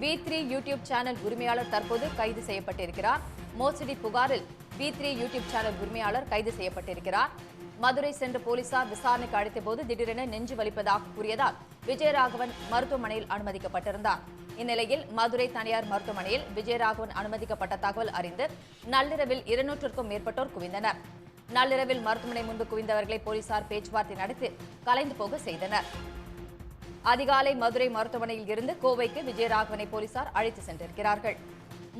We three YouTube channel உரிமையாளர் தற்போது கைது செய்யப்பட்டிருக்கிறார். மோசடி புகாரில் வி த்ரீ யூடியூப் சேனல் உரிமையாளர் கைது செய்யப்பட்டிருக்கிறார். மதுரை சென்ற போலீசார் விசாரணைக்கு அழைத்தபோது திடீரென நெஞ்சு வலிப்பதாக கூறியதால் விஜயராகவன் மருத்துவமனையில் அனுமதிக்கப்பட்டிருந்தார். இந்நிலையில் மதுரை தனியார் மருத்துவமனையில் விஜயராகவன் அனுமதிக்கப்பட்ட தகவல் அறிந்து நள்ளிரவில் இருநூற்றுக்கும் மேற்பட்டோர் குவிந்தனர். நள்ளிரவில் மருத்துவமனை முன்பு குவிந்தவர்களை போலீசார் பேச்சுவார்த்தை நடத்தி கலைந்து போக செய்தனர். அதிகாலை மதுரை மருத்துவமனையில் இருந்து கோவைக்கு விஜயராகவனை போலீசார் அழைத்து சென்றிருக்கிறார்கள்.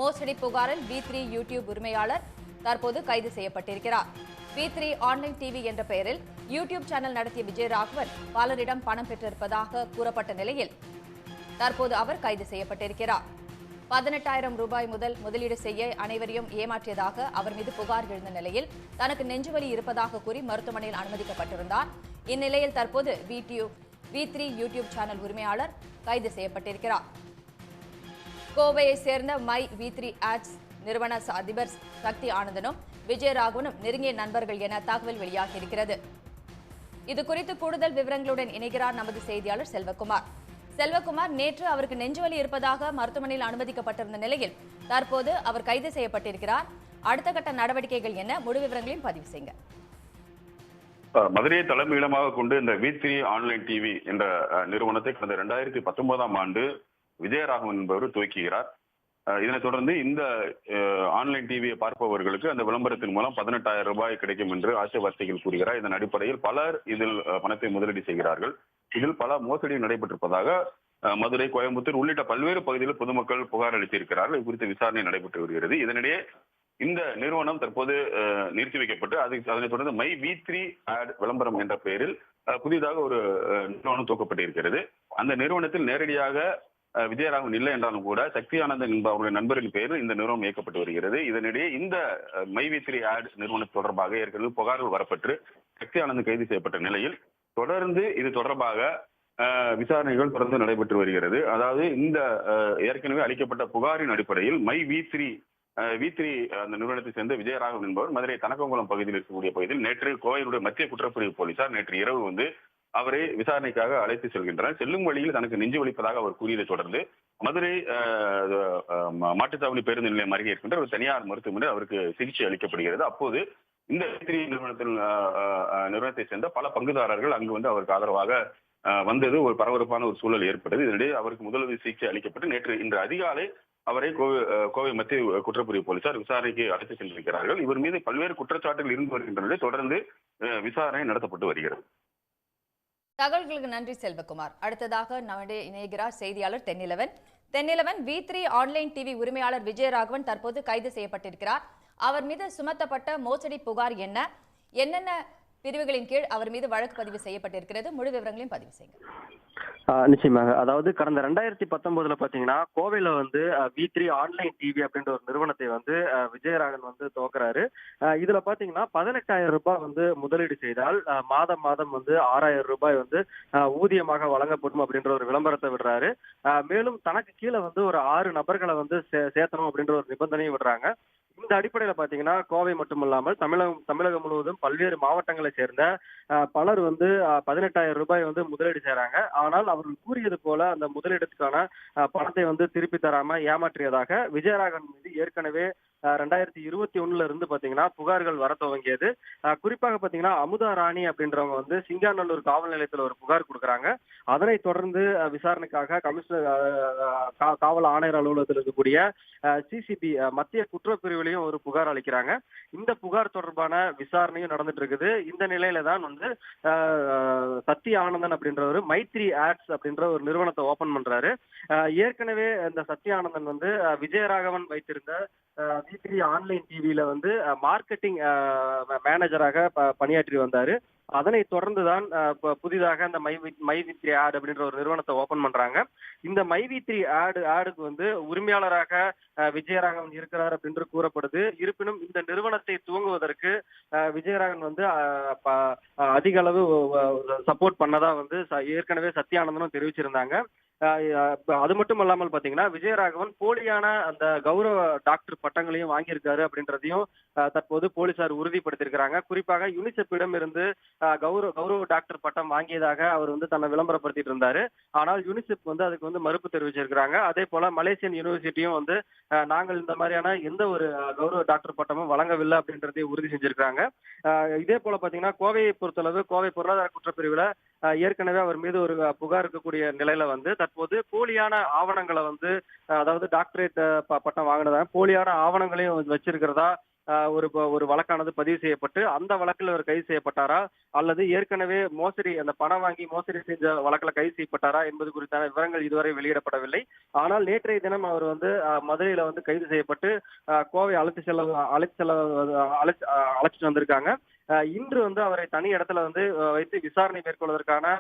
மோசடி புகாரில் வி த்ரீ யூடியூப் உரிமையாளர் தற்போது கைது செய்யப்பட்டிருக்கிறார். வி த்ரீ ஆன்லைன் டிவி என்ற பெயரில் யூடியூப் சேனல் நடத்திய விஜயராகவன் பலரிடம் பணம் பெற்றிருப்பதாக கூறப்பட்ட நிலையில் தற்போது அவர் கைது செய்யப்பட்டிருக்கிறார். பதினெட்டாயிரம் ரூபாய் முதல் முதலீடு செய்ய அனைவரையும் ஏமாற்றியதாக அவர் மீது புகார் எழுந்த நிலையில் தனக்கு நெஞ்சுவலி இருப்பதாக கூறி மருத்துவமனையில் அனுமதிக்கப்பட்டிருந்தார். இந்நிலையில் தற்போது video V three YouTube channel உரிமையாளர் கைது செய்யப்பட்டிருக்கிறார். கோவையை சேர்ந்த மை வி த்ரீ ஆட்ஸ் நிறுவன அதிபர் சக்தி ஆனந்தனும் விஜயராகவனும் நெருங்கிய நண்பர்கள் என தகவல் வெளியாகியிருக்கிறது. இது குறித்து கூடுதல் விவரங்களுடன் இணைகிறார் நமது செய்தியாளர் செல்வகுமார். செல்வகுமார் நேற்று அவருக்கு நெஞ்சுவலி இருப்பதாக மருத்துவமனையில் அனுமதிக்கப்பட்டிருந்த நிலையில் தற்போது அவர் கைது செய்யப்பட்டிருக்கிறார். அடுத்த கட்ட நடவடிக்கைகள் என்ன? முழு விவரங்களையும் பதிவு செய்யுங்க. மதுரையை தலைமையிடமாக கொண்டு இந்த வி த்ரீ ஆன்லைன் டிவி என்ற நிறுவனத்தை கடந்த இரண்டாயிரத்தி பத்தொன்பதாம் ஆண்டு விஜயராகவன் என்பவர் துவக்குகிறார். இதனைத் தொடர்ந்து இந்த ஆன்லைன் டிவியை பார்ப்பவர்களுக்கு அந்த விளம்பரத்தின் மூலம் பதினெட்டாயிரம் ரூபாய் கிடைக்கும் என்று ஆசை வார்த்தைகள் கூறுகிறார். இதன் அடிப்படையில் பலர் இதில் பணத்தை முதலீடு செய்கிறார்கள். இதில் பல மோசடி நடைபெற்றிருப்பதாக மதுரை கோயம்புத்தூர் உள்ளிட்ட பல்வேறு பகுதிகளில் பொதுமக்கள் புகார் அளித்திருக்கிறார்கள். இது குறித்து விசாரணை நடைபெற்று வருகிறது. இதனிடையே இந்த நிறுவனம் தற்போது நிறுத்தி வைக்கப்பட்டு அதுக்கு அதனை தொடர்ந்து மை வி த்ரீ ஆட் விளம்பரம் என்ற பெயரில் புதிதாக ஒரு நிறுவனம் துவக்கப்பட்டிருக்கிறது. அந்த நிறுவனத்தில் நேரடியாக விஜயராகவன் இல்லை என்றாலும் கூட சக்தி ஆனந்தன் என்பவருடைய நண்பரின் பெயரில் இந்த நிறுவனம் இயக்கப்பட்டு வருகிறது. இதனிடையே இந்த மை வி த்ரீ ஆட் நிறுவனம் தொடர்பாக ஏற்கனவே புகார்கள் வரப்பட்டு சக்தி ஆனந்தன் கைது செய்யப்பட்ட நிலையில் தொடர்ந்து இது தொடர்பாக விசாரணைகள் தொடர்ந்து நடைபெற்று வருகிறது. அதாவது இந்த ஏற்கனவே அளிக்கப்பட்ட புகாரின் அடிப்படையில் my V three V three அந்த நிறுவனத்தை சேர்ந்த விஜயராகவன் என்பவர் மதுரை தனக்கங்குளம் பகுதியில் இருக்கக்கூடிய பகுதியில் நேற்று கோவையினுடைய மத்திய குற்றப்பிரிவு போலீசார் நேற்று இரவு வந்து அவரை விசாரணைக்காக அழைத்து செல்கின்றனர். செல்லும் வழியில் தனக்கு நெஞ்சு வலிப்பதாக அவர் கூறியதை தொடர்ந்து மதுரை மாட்டுத்தாவணி பேருந்து நிலையம் அருகே இருக்கின்ற ஒரு தனியார் மருத்துவமனை அவருக்கு சிகிச்சை அளிக்கப்படுகிறது. அப்போது இந்த வித்ரி நிறுவனத்தில் நிறுவனத்தை சேர்ந்த பல பங்குதாரர்கள் அங்கு வந்து அவருக்கு ஆதரவாக வந்தது. ஒரு பரபரப்பான ஒரு சூழல் ஏற்பட்டது. இதனிடையே அவருக்கு முதலுதவி சிகிச்சை அளிக்கப்பட்டு நேற்று இன்று அதிகாலை அவரை கோவை மத்திய குற்றப்பிரிவு போலீசார் விசாரணைக்கு அழைத்து சென்றிருக்கிறார்கள். இவர் மீது பல்வேறு குற்றச்சாட்டுகள் இருந்து வருகின்றன. தொடர்ந்து விசாரணை நடத்தப்பட்டு வருகிறது. தகவல்களுக்கு நன்றி செல்வகுமார். அடுத்ததாக நம்முடைய இணைகிறார் செய்தியாளர் Thennilavan. Thennilavan V three online TV உரிமையாளர் விஜயராகவன் தற்போது கைது செய்யப்பட்டிருக்கிறார். அவர் மீது சுமத்தப்பட்ட மோசடி புகார் என்ன? என்னென்ன பிரிவுகளின் கீழ் அவர் மீது வழக்கு பதிவு செய்யப்பட்டிருக்கிறது. முழு விவரங்களையும் பதிவு செய்யுங்க. ஆஹ் நிச்சயமாக. அதாவது கடந்த ரெண்டாயிரத்தி பத்தொன்பதுல பாத்தீங்கன்னா கோவையில வந்து வி த்ரீ ஆன்லைன் டிவி அப்படின்ற ஒரு நிறுவனத்தை வந்து விஜயராகன் வந்து துவக்குறாரு. ஆஹ் இதுல பாத்தீங்கன்னா பதினெட்டாயிரம் ரூபாய் வந்து முதலீடு செய்தால் மாதம் மாதம் வந்து ஆறாயிரம் ரூபாய் வந்து ஆஹ் ஊதியமாக வழங்கப்படும் அப்படின்ற ஒரு விளம்பரத்தை விடுறாரு. மேலும் தனக்கு கீழே வந்து ஒரு ஆறு நபர்களை வந்து சே- சேர்த்தணும் அப்படின்ற ஒரு நிபந்தனையும் விடுறாங்க. இந்த அடிப்படையில பாத்தீங்கன்னா கோவை மட்டுமல்லாமல் தமிழகம் தமிழகம் முழுவதும் பல்வேறு மாவட்டங்களை சேர்ந்த பலர் வந்து பதினெட்டாயிரம் ரூபாய் வந்து முதலீடு செய்யறாங்க ஆனால் அவர்கள் கூறியது போல அந்த முதலீடுக்கான பணத்தை வந்து திருப்பி தராம ஏமாற்றியதாக விஜயராகவன் மீது ஏற்கனவே ரெண்டாயிரத்தி இருபத்தி ஒண்ணுல இருந்து பாத்தீங்கன்னா புகார்கள் வர துவங்கியது. ஆஹ் குறிப்பாக பாத்தீங்கன்னா அமுதா ராணி அப்படின்றவங்க வந்து சிங்காநல்லூர் காவல் நிலையத்துல ஒரு புகார் கொடுக்குறாங்க. அதனை தொடர்ந்து விசாரணைக்காக கமிஷனர் காவல் ஆணையர் அலுவலகத்தில் இருக்கக்கூடிய சிசிபி மத்திய குற்றப்பிரிவுலையும் ஒரு புகார் அளிக்கிறாங்க. இந்த புகார் தொடர்பான விசாரணையும் நடந்துட்டு இருக்குது. இந்த நிலையில தான் வந்து ஆஹ் ஆனந்தன் அப்படின்றவர் மைத்ரி ஆட்ஸ் அப்படின்ற ஒரு நிறுவனத்தை ஓபன் பண்றாரு. ஏற்கனவே இந்த சத்ய ஆனந்தன் வந்து விஜயராகவன் வைத்திருந்த வி த்ரீ ஆன்லைன் டிவியில வந்து மார்க்கெட்டிங் மேனேஜராக ப- பணியாற்றி வந்தாரு. அதனை தொடர்ந்து தான் புதிதாக அந்த மை மை த்ரீ ஆட் அப்படின்ற ஒரு நிறுவனத்தை ஓபன் பண்றாங்க. இந்த மை த்ரீ ஆடு ஆடுக்கு வந்து உரிமையாளராக விஜயராகவன் இருக்கிறார் அப்படின்னு கூறப்படுது. இருப்பினும் இந்த நிறுவனத்தை துவங்குவதற்கு ஆஹ் விஜயராகவன் வந்து அதிக அளவு சப்போர்ட் பண்ணதா வந்து ச- ஏற்கனவே சத்யானந்தனும் தெரிவிச்சிருந்தாங்க. அது மட்டும் இல்லாமல் பாத்தீங்கன்னா விஜயராகவன் போலியான அந்த கௌரவ டாக்டர் பட்டங்களையும் வாங்கியிருக்காரு அப்படின்றதையும் தற்போது போலீசார் உறுதிப்படுத்தியிருக்கிறாங்க. குறிப்பாக யுனிசெஃபிடம் இருந்து கௌரவ கௌரவ டாக்டர் பட்டம் வாங்கியதாக அவர் வந்து தன்னை விளம்பரப்படுத்திட்டு இருந்தாரு. ஆனால் யுனிசெஃப் வந்து அதுக்கு வந்து மறுப்பு தெரிவிச்சிருக்கிறாங்க. அதே போல மலேசியன் யூனிவர்சிட்டியும் வந்து நாங்கள் இந்த மாதிரியான எந்த ஒரு கௌரவ டாக்டர் பட்டமும் வழங்கவில்லை அப்படின்றதையும் உறுதி செஞ்சிருக்காங்க இதே போல பாத்தீங்கன்னா கோவையை பொறுத்தளவு கோவை பொருளாதார குற்றப்பிரிவுல ஏற்கனவே அவர் மீது ஒரு புகார் இருக்கக்கூடிய நிலையில வந்து தற்போது போலியான ஆவணங்களை வந்து அதாவது டாக்டரேட் ப- பட்டம் வாங்கினதா போலியான ஆவணங்களையும் வச்சிருக்கிறதா ஒரு ஒரு வழக்கானது பதிவு செய்யப்பட்டு அந்த வழக்கில் அவர் கைது செய்யப்பட்டாரா? அல்லது ஏற்கனவே மோசடி அந்த பணம் வாங்கி மோசடி செஞ்ச வழக்கில் கைது செய்யப்பட்டாரா என்பது குறித்தான விவரங்கள் இதுவரை வெளியிடப்படவில்லை. ஆனால் நேற்றைய தினம் அவர் வந்து மதுரையில வந்து கைது செய்யப்பட்டு கோவை அழைத்து செல்ல அழைத்து செல்ல அழைச்சு அழைச்சிட்டு வந்திருக்காங்க. இன்று வந்து அவரை தனி இடத்துல வந்து வைத்து விசாரணை மேற்கொள்வதற்கான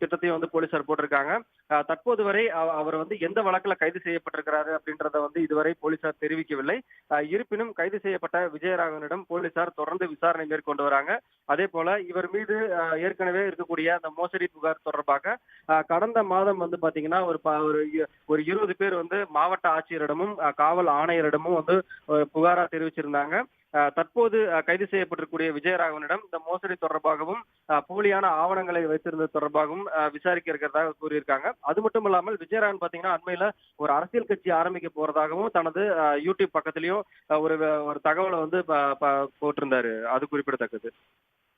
திட்டத்தையும் வந்து போலீசார் போட்டிருக்காங்க. தற்போது வரை அவ- அவர் வந்து எந்த வழக்குல கைது செய்யப்பட்டிருக்கிறாரு அப்படின்றத வந்து இதுவரை போலீசார் தெரிவிக்கவில்லை. இருப்பினும் கைது செய்யப்பட்ட விஜயராகவனிடம் போலீசார் தொடர்ந்து விசாரணை மேற்கொண்டு வராங்க. அதே போல இவர் மீது ஏற்கனவே இருக்கக்கூடிய அந்த மோசடி புகார் தொடர்பாக கடந்த மாதம் வந்து பாத்தீங்கன்னா ஒரு ப- ஒரு இருபது பேர் வந்து மாவட்ட ஆட்சியரிடமும் காவல் ஆணையரிடமும் வந்து புகாரா தெரிவிச்சிருந்தாங்க. தற்போது கைது செய்யப்பட்டிருக்கூடிய விஜயராகவனிடம் இந்த மோசடி தொடர்பாகவும் போலியான ஆவணங்களை வைத்திருந்தது தொடர்பாகவும் விசாரிக்க இருக்கிறதாக கூறியிருக்காங்க. அது மட்டும் இல்லாமல் விஜயராகவன் பாத்தீங்கன்னா அண்மையில ஒரு அரசியல் கட்சி ஆரம்பிக்க போறதாகவும் தனது யூடியூப் பக்கத்திலயும் ஒரு ஒரு தகவலை வந்து ப- ப- போட்டிருந்தாரு. அது குறிப்பிடத்தக்கது.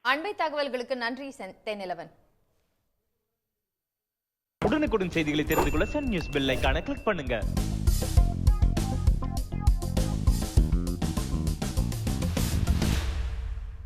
அண்மை தகவல்களுக்கு நன்றி சென்- தென்னிலவன். உடனுக்குடன் செய்திகளை தெரிந்து கொள்ள சன் நியூஸ் பெல் ஐகானை கிளிக் பண்ணுங்க.